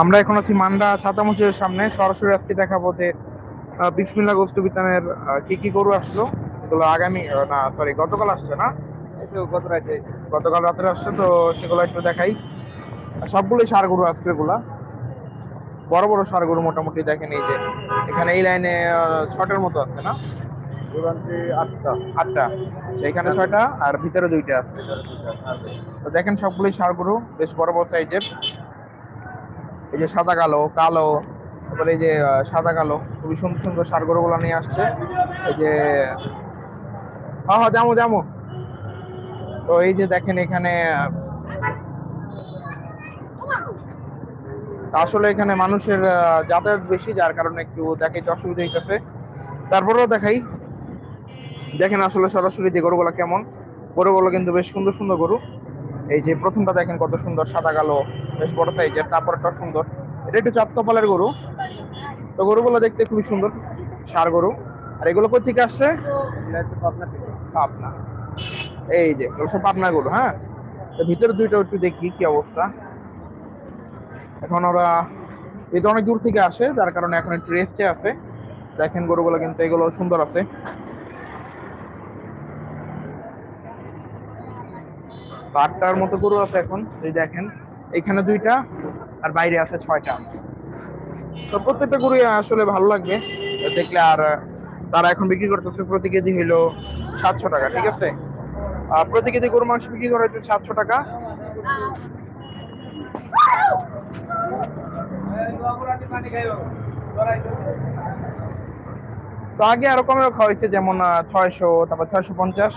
আমরা এখন আছি মান্ডা ছাতা মসজিদের সামনে। সরাসরি আজকে দেখাবো যে আহ, বিসমিল্লাহ গোস্ত বিতানের কি কি গরু আসলো। এগুলো আগামী না সরি গতকাল আসছে না। গত রাতে গতকাল রাত্রে আসছে তো সেগুলো একটু দেখাই। সবগুলোই সার গরু আজকে গুলা। বড় বড় সার গরু মোটামুটি দেখেন এই যে এখানে এই লাইনে ছটার মতো আছে না? আটটা। এখানে ছয়টা আর ভিতরে দুইটা আছে। তো দেখেন সবগুলোই সার গরু বেশ বড় বড় সাইজের এই যে সাদা কালো কালো, তারপরে এই যে সাদা কালো, খুবই সুন্দর সুন্দর সার গরুগুলো নিয়ে আসছে। এই যে হ্যাঁ হ্যাঁ যাব তো এই যে দেখেন এখানে, আসলে এখানে মানুষের যাতায়াত বেশি, যার কারণে একটু দেখাইতে অসুবিধা হইতেছে। তারপরেও দেখাই দেখেন আসলে সরাসরি যে গরুগুলো কেমন, গরুগুলো কিন্তু বেশ সুন্দর সুন্দর গরু। এই যে প্রথমটা দেখেন কত সুন্দর, সাদা, কালো, বেশ বড় সাইজের, তারপরটা সুন্দর। এটা একটু চাঁদ কপালের গরু। তো গরুগুলো দেখতে খুবই সুন্দর, সার গরু। আর এগুলো কোথা থেকে আসছে? পাবনা। এই যে পাবনার গরু হ্যাঁ? তো ভিতরে দুইটা একটু দেখি কি অবস্থা। এখন ওরা তো অনেক দূর থেকে আসে, যার কারণে এখন একটু রেস্টে আছে। দেখেন গরুগুলো কিন্তু এগুলো সুন্দর আছে। আটটার মতো গরু আছে এখন, এই দেখেন। এখানে দুইটা, আর বাইরে আছে ছয়টা। তো প্রত্যেকটা গরুই আসলে ভালো লাগবে। দেখলে আর, তারা এখন বিক্রি করতেছে প্রতি কেজি হইল সাতশো টাকা, ঠিক আছে? আর প্রতি কেজি গরু মাংস বিক্রি করা হচ্ছে সাতশো টাকা। তো আগে আরও কমে রাখা হয়েছে, যেমন ছয়শো, তারপর ছয়শো পঞ্চাশ।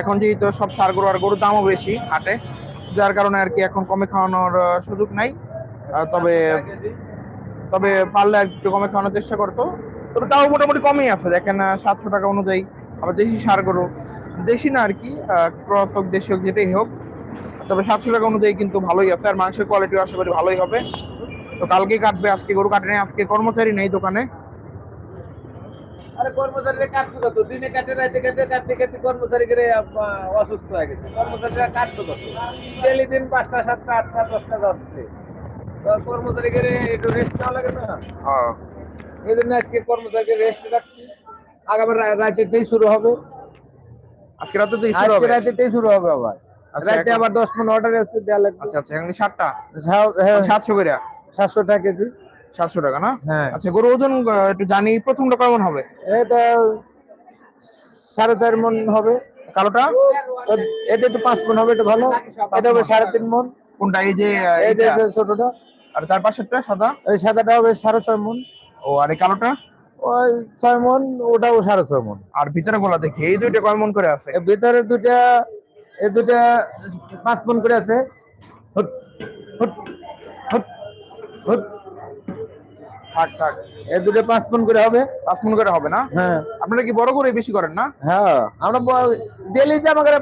এখন যেহেতু সব সার গরু আর গরুর দামও বেশি হাটে, যার কারণে আর কি এখন কমে খাওয়ানোর সুযোগ নাই। তবে তবে পারলে একটু কমে খাওয়ানোর চেষ্টা করতো। তবে তাও মোটামুটি কমই আছে, দেখেন সাতশো টাকা অনুযায়ী। আবার দেশি সার গরু, দেশি না আর কি ক্রস হোক, দেশি হোক, যেটাই হোক। তবে সাতশো টাকা অনুযায়ী কিন্তু ভালোই আছে, আর মাংসের কোয়ালিটি আশা করি ভালোই হবে। তো কালকে কাটবে, আজকে গরু কাটে নেই, আজকে কর্মচারী নেই দোকানে। আরে কর্মচারীরা কাটতো কত দিনে কাটে রাতে কাটে কাটতে কাটতে কর্মচারী করে অসুস্থ হয়ে গেছে। কর্মচারীরা কাটতো কত দিন পাঁচটা সাতটা আটটা দশটা যাচ্ছে। তো কর্মচারী একটু রেস্ট নেওয়া লাগে না? হ্যাঁ। এই জন্য আজকে কর্মচারীকে রেস্ট রাখছি। আগামী রাতেতেই শুরু হবে। আজকে রাতে তো শুরু হবে? রাতেতেই শুরু হবে আবার। আচ্ছা, রাতে আবার দশ মিনিট অর্ডার আসছে দেওয়া লাগবে। আচ্ছা আচ্ছা এখন সাতটা? হ্যাঁ। সাতশো করে? সাতশো টাকা কেজি। সাতশো টাকা না? হ্যাঁ। আচ্ছা গরু ওজন একটু জানি প্রথমটা কেমন হবে? এটা সাড়ে চার মন হবে। কালোটা? এটা একটু পাঁচ মন হবে এটা ভালো। এটা হবে সাড়ে তিন মন। কোনটা এই যে এই যে? ছোটটা। আর তার পাশেরটা সাদা? এই সাদাটা হবে সাড়ে ছয় মন। ও আর এই কালোটা? ওই ছয় মন ওটাও সাড়ে ছয় মন। আর ভিতরে গোলা দেখি এই দুইটা কয় মন করে আছে? ভিতরে দুইটা এই দুটা পাঁচ মন করে আছে। হুট, হুট, হুট, হুট। থাক থাক। এই দুটো পাঁচ মন করে হবে পাঁচ মন করে হবে না? হ্যাঁ। আপনারা কি বড় করে বেশি করেন না? হ্যাঁ আমরা ডেলি জামা করে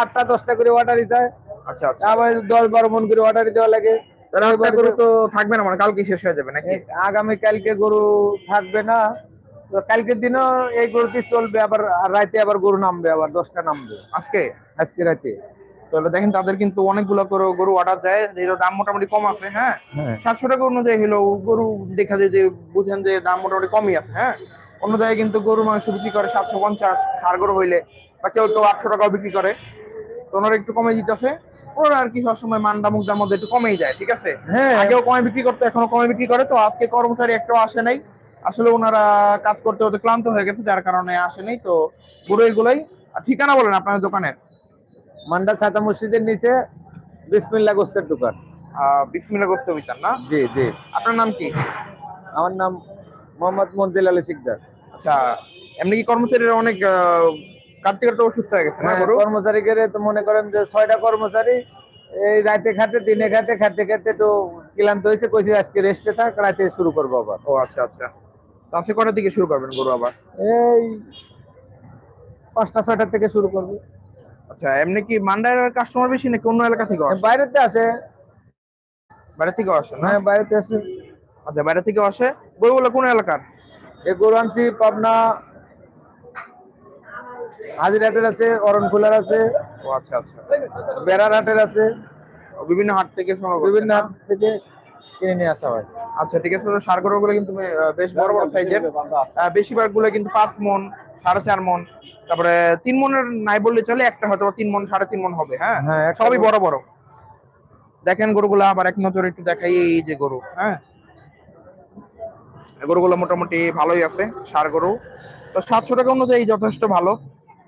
আটটা দশটা করে অর্ডারই যায় আচ্ছা আচ্ছা। আবার দশ বারো মন করে অর্ডারই দেওয়া লাগে। তাহলে গরু তো থাকবে না মানে কালকে শেষ হয়ে যাবে নাকি? আগামী কালকে গরু থাকবে না। কালকের দিনও এই গরুটি চলবে আবার আর রাতে আবার গরু নামবে আবার দশটা নামবে। আজকে? আজকে রাতে। তাহলে দেখেন তাদের কিন্তু অনেকগুলো করে গরু অর্ডার দেয়। যেগুলো দাম মোটামুটি কম আছে হ্যাঁ? হ্যাঁ। সাতশো টাকা অনুযায়ী হলো গরু দেখা যায় যে বুঝেন যে দাম মোটামুটি কমই আছে হ্যাঁ? অন্য জায়গায় কিন্তু গরু মাংস বিক্রি করে সাতশো পঞ্চাশ সার গরু হইলে বা কেউ কেউ আটশো টাকাও বিক্রি করে। তো ওনারা একটু কমে দিতেছে। ওরা আর কি সবসময় মান্ডা মুগদার মধ্যে একটু কমেই যায় ঠিক আছে? হ্যাঁ। আগেও কমে বিক্রি করতো এখনও কমে বিক্রি করে। তো আজকে কর্মচারী একটাও আসে নাই। আসলে ওনারা কাজ করতে হতে ক্লান্ত হয়ে গেছে যার কারণে আসে নাই। তো গরু এগুলোই আর ঠিকানা বলেন আপনার দোকানের? মান্ডা ছাতা মসজিদের নিচে বিসমিল্লা গোস্তের দোকান। বিসমিল্লা গোস্ত বিতান না? জি জি। আপনার নাম কি? আমার নাম মোহাম্মদ আলী শিকদার। আচ্ছা এমনি কি কর্মচারীরা অনেক আহ, কাটতে কাটতে অসুস্থ হয়ে গেছে হ্যাঁ, তো মনে করেন যে ছয়টা কর্মচারী এই রাতে খাটে দিনে খাটে খাটতে খাটতে তো ক্লান্ত হয়েছে কইছে আজকে রেস্টে থাক রাতে শুরু করব আবার। ও আচ্ছা আচ্ছা। আজকে কটার দিকে শুরু করবেন গরু আবার? এই পাঁচটা ছয়টার থেকে শুরু করব। আচ্ছা এমনি কি মান্ডার কাস্টমার বেশি নাকি অন্য এলাকা থেকে আসে? বাইরেতে আসে। বাইরে থেকেও আসে না? হ্যাঁ বাইরেতে আসে। আচ্ছা বাইরে থেকেও আসে। গরুগুলো কোন এলাকার? এই গরু আনছি পাবনা। হাজির হাটের আছে অরণখোলার আছে। ও আচ্ছা আচ্ছা। বেড়ার হাটের আছে বিভিন্ন হাট থেকে বিভিন্ন হাট থেকে কিনে নিয়ে আসা হয়। আচ্ছা ঠিক আছে সার গরুগুলো কিন্তু বেশ বড় বড় সাইজের। বেশিরভাগগুলো কিন্তু পাঁচ মন সাড়ে চার মন। তারপরে তিন মনের নাই বললে চলে একটা হয়তো তিন মন সাড়ে তিন মন হবে হ্যাঁ? হ্যাঁ সবই বড় বড়। দেখেন গরুগুলো আবার এক নজরে একটু দেখাই এই যে গরু হ্যাঁ? গরুগুলো মোটামুটি ভালোই আছে সার গরু। তো সাতশো টাকা অনুযায়ী যথেষ্ট ভালো।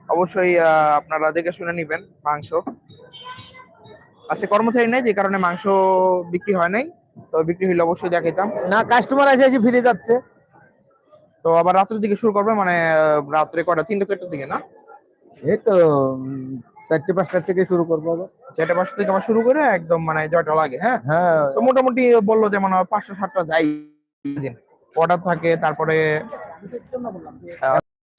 অবশ্যই আপনারা দেখে শুনে নিবেন মাংস। আচ্ছা কর্মচারী নেই যে কারণে মাংস বিক্রি হয় নাই। তো বিক্রি হইলে অবশ্যই দেখাইতাম। না কাস্টমার এসে এসে ফিরে যাচ্ছে। তো আবার রাত্রের দিকে শুরু করবে মানে রাত্রে কটা তিনটে চারটার দিকে না? এই তো চারটে পাঁচটার থেকে শুরু করব আবার। চারটে পাঁচটা থেকে আবার শুরু করে একদম মানে জয়টা লাগে হ্যাঁ? হ্যাঁ। তো মোটামুটি বলল যেমন পাঁচটা সাতটা যাই। দিন অর্ডার থাকে তারপরে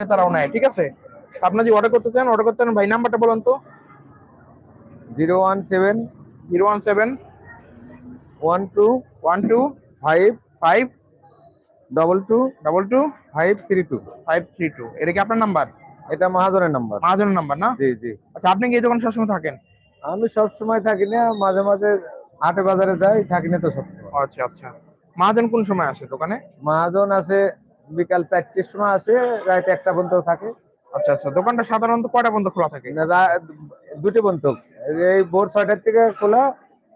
তারাও নেয় ঠিক আছে? তো আপনার যদি অর্ডার করতে চান অর্ডার করতে চান ভাই নাম্বারটা বলুন তো। Zero one seven zero one seven one two one two five five double two double two five three two five three two এটা কি আপনার নাম্বার এটা মহাজনের নাম্বার মহাজনের নাম্বার না? জি জি। আচ্ছা আপনি কি এই দোকানে সবসময় থাকেন? আমি সব সময় থাকি না মাঝে মাঝে হাটে বাজারে যাই থাকি না তো সব আচ্ছা আচ্ছা। মহাজন কোন সময় আসে দোকানে? মহাজন আছে বিকাল চারটের সময় আসে রাত একটা পর্যন্ত থাকে। আচ্ছা আচ্ছা। দোকানটা সাধারণত কয়টা পর্যন্ত খোলা থাকে? দুটো পর্যন্ত। এই ভোর ছয়টার থেকে খোলা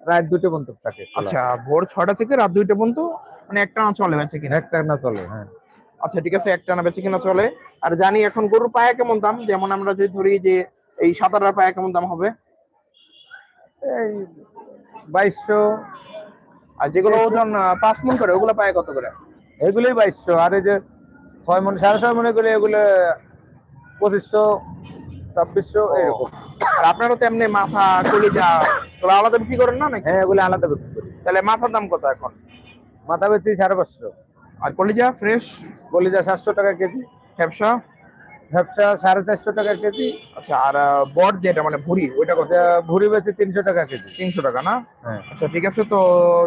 রাত দুটো পর্যন্ত থাকে আচ্ছা ভোর ছয়টা থেকে রাত দুইটা পর্যন্ত মানে একটা না চলে বেঁচে কিনা। একটা না চলে হ্যাঁ। আচ্ছা ঠিক আছে একটা না বেঁচে কিনা চলে। আর জানি এখন গরুর পায়া কেমন দাম? যেমন আমরা যদি ধরি যে এই সাতারার পায়া কেমন দাম হবে? এই বাইশশো। আর যেগুলো ওজন পাঁচ মন করে ওগুলো পায়া কত করে? এগুলোই বাইশশো। আর এই যে ছয় মনে সাড়ে ছয় মনে করে এগুলো পঁচিশশো ছাব্বিশশো এরকম আর আপনারা তো এমনি মাথা কলিজা ওগুলো আলাদা বিক্রি করেন না নাকি? হ্যাঁ এগুলো আলাদা বিক্রি করি। তাহলে মাথার দাম কত এখন? মাথা বেশি সাড়ে পাঁচশো। আর কলিজা ফ্রেশ? কলিজা সাতশো টাকা কেজি। ব্যবসা ভ্যাপসা সাড়ে চারশো টাকা কেজি। আচ্ছা আর বট যেটা মানে ভুড়ি ওইটা কত? এটা ভুড়ি বেচে তিনশো টাকা কেজি। তিনশো টাকা না? হ্যাঁ। আচ্ছা ঠিক আছে তো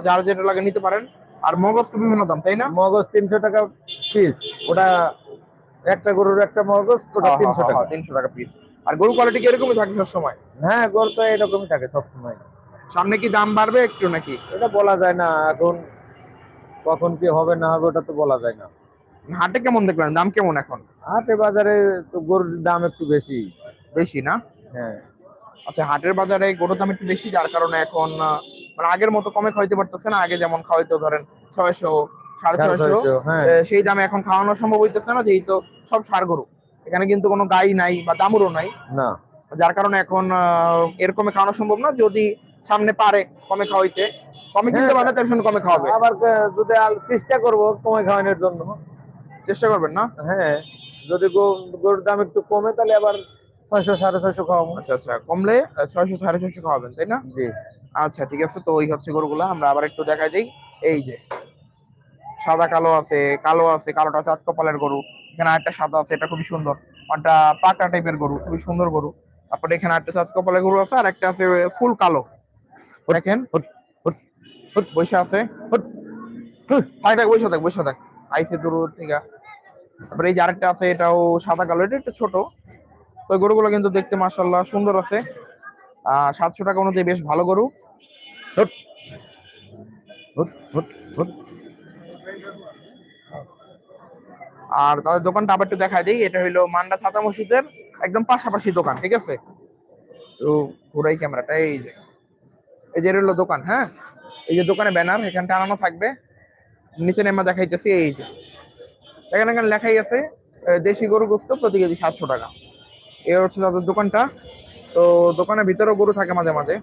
যার যেটা লাগে নিতে পারেন। আর মগজ তো বিভিন্ন দাম তাই না? মগজ তিনশো টাকা পিস ওটা একটা গরুর একটা মগজ ওটা তিনশো টাকা। তিনশো টাকা পিস আর গরু কোয়ালিটি কিরকমই থাকে সব সময় হ্যাঁ গরু তো এরকমই থাকে সবসময়। সামনে কি দাম বাড়বে একটু নাকি? এটা বলা যায় না এখন কখন কি হবে না হবে ওটা তো বলা যায় না। হাটে কেমন দেখলেন? দাম কেমন এখন? হাটে বাজারে তো গরুর দাম একটু বেশি। বেশি না? হ্যাঁ। আচ্ছা হাটের বাজারে গরুর দাম একটু বেশি যার কারণে এখন মানে আগের মতো কমে খাওয়াইতে পারতেছে না আগে যেমন খাওয়াইতো ধরেন ছয়শো সাড়ে ছয়শো হ্যাঁ। সেই দামে এখন খাওয়ানো সম্ভব হইতেছে না যেহেতু সব সার গরু। এখানে কিন্তু কোনো গাই নাই বা দামুরও নাই। না। যার কারণে এখন এরকমে খাওয়ানো সম্ভব না যদি সামনে পারে কমে খাওয়াইতে। কমে কিনতে হ্যাঁ। পারলে তার সঙ্গে কমে খাওয়াবে। আবার যদি আল- চেষ্টা করব কমে খাওয়ানোর জন্য। চেষ্টা করবেন না? হ্যাঁ যদি গরুর দাম একটু কমে তাহলে আবার ছয়শো সাড়ে ছয়শো খাওয়াবো। আচ্ছা আচ্ছা কমলে ছয়শো সাড়ে ছয়শো খাওয়াবেন তাই না? জি। আচ্ছা ঠিক আছে তো ওই হচ্ছে গরুগুলা আমরা আবার একটু দেখাই দিই। এই যে সাদা কালো আছে কালো আছে কালোটা চাঁদ কপালের গরু। এখানে একটা সাদা আছে এটা খুবই সুন্দর। একটা পাকা টাইপের গরু খুবই সুন্দর গরু। তারপরে এখানে একটা চাঁদ কপালের গরু আছে আর একটা আছে ফুল কালো। দেখেন। হুট, হুট, হুট বসে আছে হুট থাক থাক বসে থাক থাক। আইসে গরু ঠিক তারপরে এই যে আরেকটা আছে এটাও সাদা কালো এটা একটু ছোট। তো গরুগুলো কিন্তু দেখতে মাশাল্লাহ সুন্দর আছে। সাতশো টাকা অনুযায়ী বেশ ভালো গরু। আর তাদের দোকানটা আবার একটু দেখাই দিই। এটা হইল মান্ডা ছাতা মসজিদের একদম পাশাপাশি দোকান ঠিক আছে? তো ঘুরাই ক্যামেরাটা এই যে। এই যে হলো দোকান হ্যাঁ? এই যে দোকানে ব্যানার, এখানে টানানো থাকবে। নিচে নেমা দেখাইতেছি, এই যে। এখানে এখানে লেখাই আছে দেশি গরু গোস্ত প্রতি কেজি সাতশো টাকা। এই হচ্ছে তাদের দোকানটা। তো দোকানের ভিতরেও গরু থাকে মাঝে মাঝে।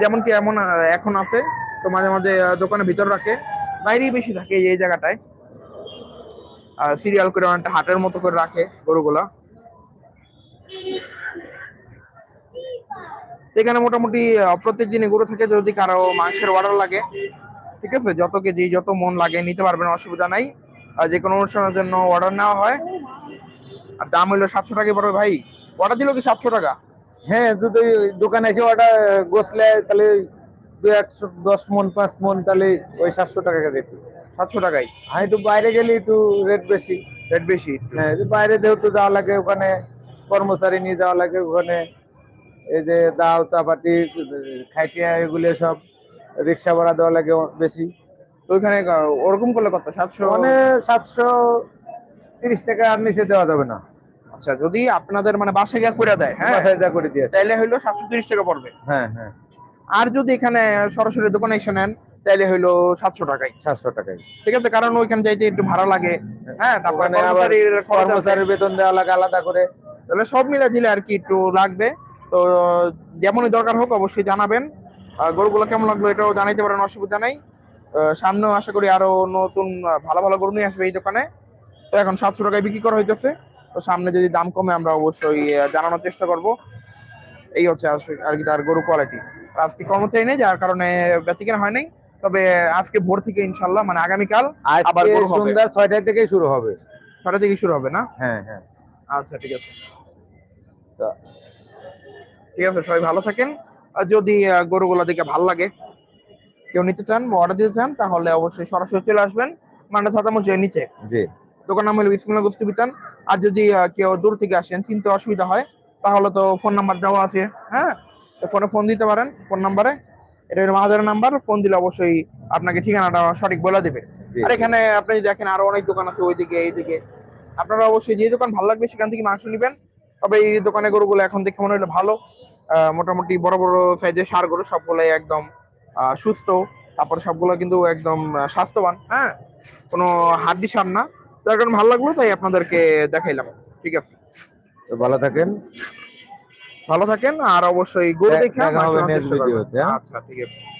যেমন কি এমন এখন আছে, তো মাঝে মাঝে দোকানের ভিতর রাখে। বাইরেই বেশি থাকে এই জায়গাটায়। সিরিয়াল করে অনেকটা হাটের মতো করে রাখে গরুগুলা। এখানে মোটামুটি প্রত্যেক দিনই গরু থাকে যদি কারও মাংসের অর্ডার লাগে ঠিক আছে? যত কেজি যত মন লাগে নিতে পারবেন অসুবিধা নাই। আর যে কোনো অনুষ্ঠানের জন্য অর্ডার নেওয়া হয়। আর দাম হইল সাতশো টাকা পড়বে ভাই। অর্ডার দিল কি সাতশো টাকা? হ্যাঁ যদি দোকানে এসে অর্ডার গোসলে তাহলে দু একশো দশ মন পাঁচ মন তাহলে ওই সাতশো টাকা রেট সাতশো টাকাই? আমি একটু বাইরে গেলে একটু রেট বেশি। রেট বেশি? হ্যাঁ বাইরে যেহেতু যাওয়া লাগে ওখানে কর্মচারী নিয়ে যাওয়া লাগে ওখানে এই যে দাও চাপাটি খাইটিয়া এগুলো সব রিক্সা ভাড়া দেওয়া লাগে বেশি। তো ওইখানে ওরকম করলে কত? সাতশো? মানে সাতশো তিরিশ টাকা আর নিচে দেওয়া যাবে না। আচ্ছা যদি আপনাদের মানে বাসে গিয়ে করে দেয় হ্যাঁ? বাসায় যা করে দিয়ে তাইলে হইল সাতশো তিরিশ টাকা পড়বে। হ্যাঁ হ্যাঁ। আর যদি এখানে সরাসরি দোকানে এসে নেন তাইলে হইল সাতশো টাকাই সাতশো টাকায়। ঠিক আছে কারণ ওইখানে যাইতে একটু ভাড়া লাগে। হ্যাঁ তারপরে কর্মচারীর খরচ আছে। কর্মচারীর বেতন দেওয়া লাগে আলাদা করে। তাহলে সব মিলে দিলে আর কি একটু লাগবে। তো যেমনই দরকার হোক অবশ্যই জানাবেন। গরুগুলো কেমন লাগল এটাও জানাইতে পারেন অসুবিধা নাই। সামনেও আশা করি আরও নতুন ভালো ভালো গরু নিয়ে আসবে এই দোকানে। তো এখন সাতশো টাকায় বিক্রি করা হইতেছে। তো সামনে যদি দাম কমে আমরা অবশ্যই জানানোর চেষ্টা করব। এই হচ্ছে আর কি তার গরু কোয়ালিটি আজকে কর্মচারী নেই যার কারণে বেচিকেনা হয় নাই। তবে আজকে ভোর থেকে ইনশাল্লাহ মানে আগামীকাল আবার গরু। সন্ধ্যা ছয়টা থেকেই শুরু হবে। ছটা থেকে শুরু হবে না? হ্যাঁ হ্যাঁ। আচ্ছা ঠিক আছে। তা, ঠিক আছে সবাই ভালো থাকেন। আর যদি গরুগুলো দেখে ভালো লাগে কেউ নিতে চান বা অর্ডার দিতে চান তাহলে অবশ্যই সরাসরি চলে আসবেন মানে ছাতা মসজিদের নিচে। জি। দোকান নাম হলো বিসমুল্লাহ গোস্ত বিতান। আর যদি কেউ দূর থেকে আসেন চিনতে অসুবিধা হয় তাহলে তো ফোন নাম্বার দেওয়া আছে হ্যাঁ? তো ফোনে ফোন দিতে পারেন ফোন নাম্বারে। এটা মাহাজারের নাম্বার ফোন দিলে অবশ্যই আপনাকে ঠিকানাটা সঠিক বলে দেবে। আর এখানে আপনি দেখেন আরও অনেক দোকান আছে ওইদিকে এইদিকে আপনারা অবশ্যই যে দোকান ভালো লাগবে সেখান থেকে মাংস নেবেন। তবে এই দোকানে গরুগুলো এখন দেখে মনে হলো ভালো। মোটামুটি বড় বড় সাইজের সার গরু সবগুলাই একদম সুস্থ। তারপরে সবগুলো কিন্তু একদম স্বাস্থ্যবান হ্যাঁ? কোনো হাড্ডি সার না। যার কারণে ভালো লাগল তাই আপনাদেরকে দেখাইলাম। ঠিক আছে? তো ভালো থাকেন। ভালো থাকেন আর অবশ্যই গরু দেখে হ্যাঁ? আচ্ছা ঠিক আছে।